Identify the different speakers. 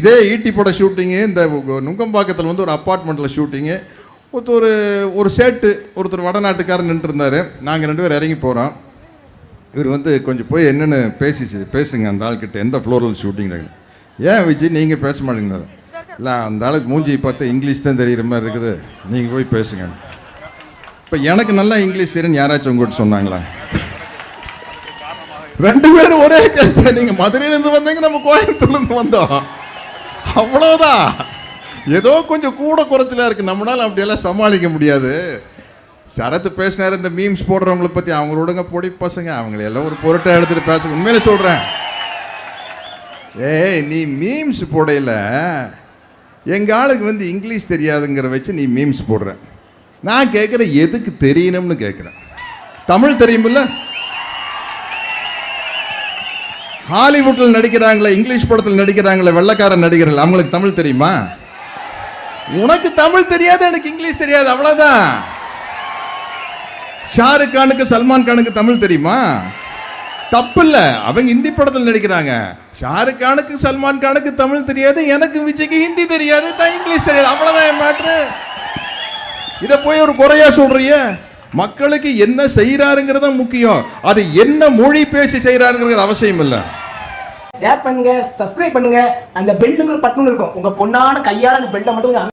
Speaker 1: இதே ஈட்டி பட ஷூட்டிங்கு இந்த நுங்கம்பாக்கத்தில் வந்து ஒரு அப்பார்ட்மெண்ட்டில் ஷூட்டிங்கு. ஒருத்தர் ஒரு சேட்டு ஒருத்தர் வடநாட்டுக்காரர் நின்றுருந்தார். நாங்கள் ரெண்டு பேரும் இறங்கி போகிறோம் இவர் வந்து கொஞ்சம் போய் என்னென்னு பேசி பேசுங்க அந்த ஆள்கிட்ட எந்த ஃப்ளோரில் ஷூட்டிங் ஏன் விஜய் நீங்கள் பேச மாட்டேங்க இல்லை அந்த ஆளுக்கு மூஞ்சி பார்த்து இங்கிலீஷ் தான் தெரிகிற மாதிரி இருக்குது. நீங்கள் போய் பேசுங்க. இப்போ எனக்கு நல்லா இங்கிலீஷ் தெரியும் யாராச்சும் உங்கள்கிட்ட சொன்னாங்களா? ரெண்டு பேரும் ஒரே கேஸ் நீங்கள் மதுரையிலேருந்து வந்தீங்க நம்ம கோயம்புத்தூர்லேருந்து வந்தோம். அவ்வளோதான் ஏதோ கொஞ்சம் கூட குறைச்சலாக இருக்கு. நம்மளால் அப்படியெல்லாம் சமாளிக்க முடியாது. சரத்து பேசினார் இந்த மீம்ஸ் போடுறவங்கள பற்றி அவங்களோடங்க பொடி பசங்க. அவங்கள எல்லாம் ஒரு பொருட்டை எடுத்துகிட்டு பேச உண்மையில சொல்கிறேன் ஏய் நீ மீம்ஸ் போடையில எங்கள் ஆளுக்கு வந்து இங்கிலீஷ் தெரியாதுங்கிற வச்சு நீ மீம்ஸ் போடுற. நான் கேட்குறேன் எதுக்கு தெரியணும்னு கேட்குறேன் தமிழ் தெரியுமில்ல? ஹாலிவுட்டில் நடிக்கிறாங்களே இங்கிலீஷ் படத்தில் நடிக்கிறாங்களே வெள்ளைக்கார நடிகர்கள் அவங்களுக்கு தமிழ் தெரியுமா? உனக்கு தமிழ் தெரியாது எனக்கு இங்கிலீஷ் தெரியாது அவ்வளவுதான். ஷாருக் கானுக்கு சல்மான் கானுக்கு தமிழ் தெரியுமா? தப்பு இல்ல அவங்க ஹிந்தி படத்தில் நடிக்கிறாங்க. ஷாருக் கானுக்கு சல்மான் கானுக்கு தமிழ் தெரியாது எனக்கு விஜய்க்கு ஹிந்தி தெரியாது தான் இங்கிலீஷ் தெரியாது அவ்வளவுதான் என் மாற்று இதை போய் ஒரு குறையா சொல்றிய மக்களுக்கு என்ன செய்யறாருங்கிறது முக்கியம். அது என்ன மொழி பேசி செய்யறாருங்கிறது அவசியம் இல்லை.
Speaker 2: ஷேர் பண்ணுங்க சப்ஸ்கிரைப் பண்ணுங்க. அந்த பெல்லுங்கிற பட்டன் இருக்கும். உங்க பொண்ணான கையால அந்த பெல்லை மட்டும்